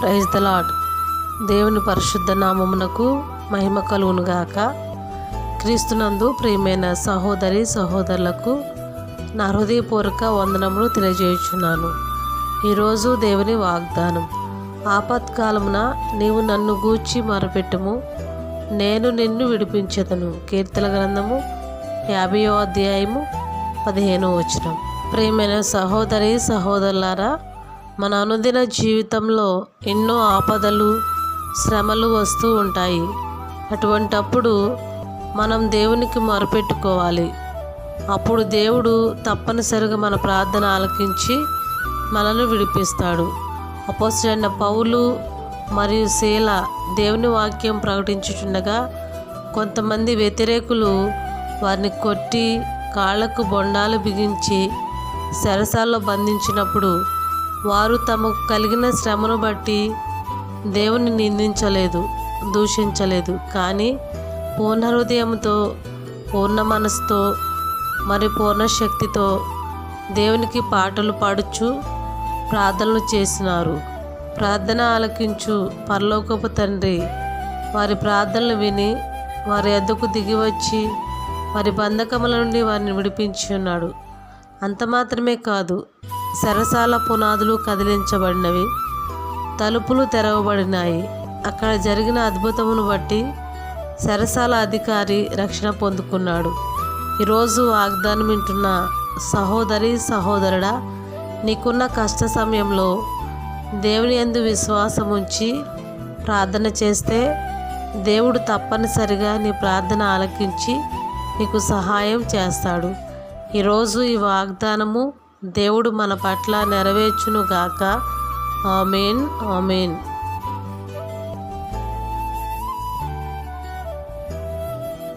Praise the lord దేవుని పరిశుద్ధ నామమునకు మహిమ కలుగునుగాక క్రీస్తునందు ప్రియమైన సహోదరి సహోదరులకు నా హృదయపూర్వక వందనములు తెలియజేయుచున్నాను. ఈరోజు దేవుని వాగ్దానం. ఆపత్కాలమున నీవు నన్ను గూర్చి మరపెట్టము. నేను నిన్ను విడిపించదను. కీర్తన గ్రంథము యాభయో అధ్యాయము పదిహేను వచనం. ప్రియమైన సహోదరి సహోదరులారా మన అనుదిన జీవితంలో ఎన్నో ఆపదలు శ్రమలు వస్తూ ఉంటాయి. అటువంటప్పుడు మనం దేవునికి మొరపెట్టుకోవాలి. అప్పుడు దేవుడు తప్పనిసరిగా మన ప్రార్థన ఆలకించి మనల్ని విడిపిస్తాడు. అపోసరైన పౌలు మరియు శీల దేవుని వాక్యం ప్రకటించుచుండగా కొంతమంది వ్యతిరేకులు వారిని కొట్టి కాళ్ళకు బొండాలు బిగించి సరసాల్లో బంధించినప్పుడు వారు తమకు కలిగిన శ్రమను బట్టి దేవుని నిందించలేదు దూషించలేదు. కానీ పూర్ణ హృదయంతో పూర్ణ మనసుతో మరి పూర్ణ శక్తితో దేవునికి పాటలు పాడుచు ప్రార్థనలు చేసినారు. ప్రార్థన ఆలకించు పరలోకపు తండ్రి. వారి ప్రార్థనలు విని వారి ఎద్దకు దిగి వచ్చి వారి బంధకముల నుండి వారిని విడిపించి ఉన్నాడు. అంత మాత్రమే కాదు సరసాల పునాదులు కదిలించబడినవి. తలుపులు తెరవబడినాయి. అక్కడ జరిగిన అద్భుతమును బట్టి సరసాల అధికారి రక్షణ పొందుకున్నాడు. ఈరోజు వాగ్దానం వింటున్న సహోదరి సహోదరుడా నీకున్న కష్ట సమయంలో దేవుని యందు విశ్వాసం ఉంచి ప్రార్థన చేస్తే దేవుడు తప్పనిసరిగా నీ ప్రార్థన ఆలకించి నీకు సహాయం చేస్తాడు. ఈరోజు ఈ వాగ్దానము దేవుడు మన పట్ల నెరవేర్చును గాక ఆమెన్ ఆమెన్.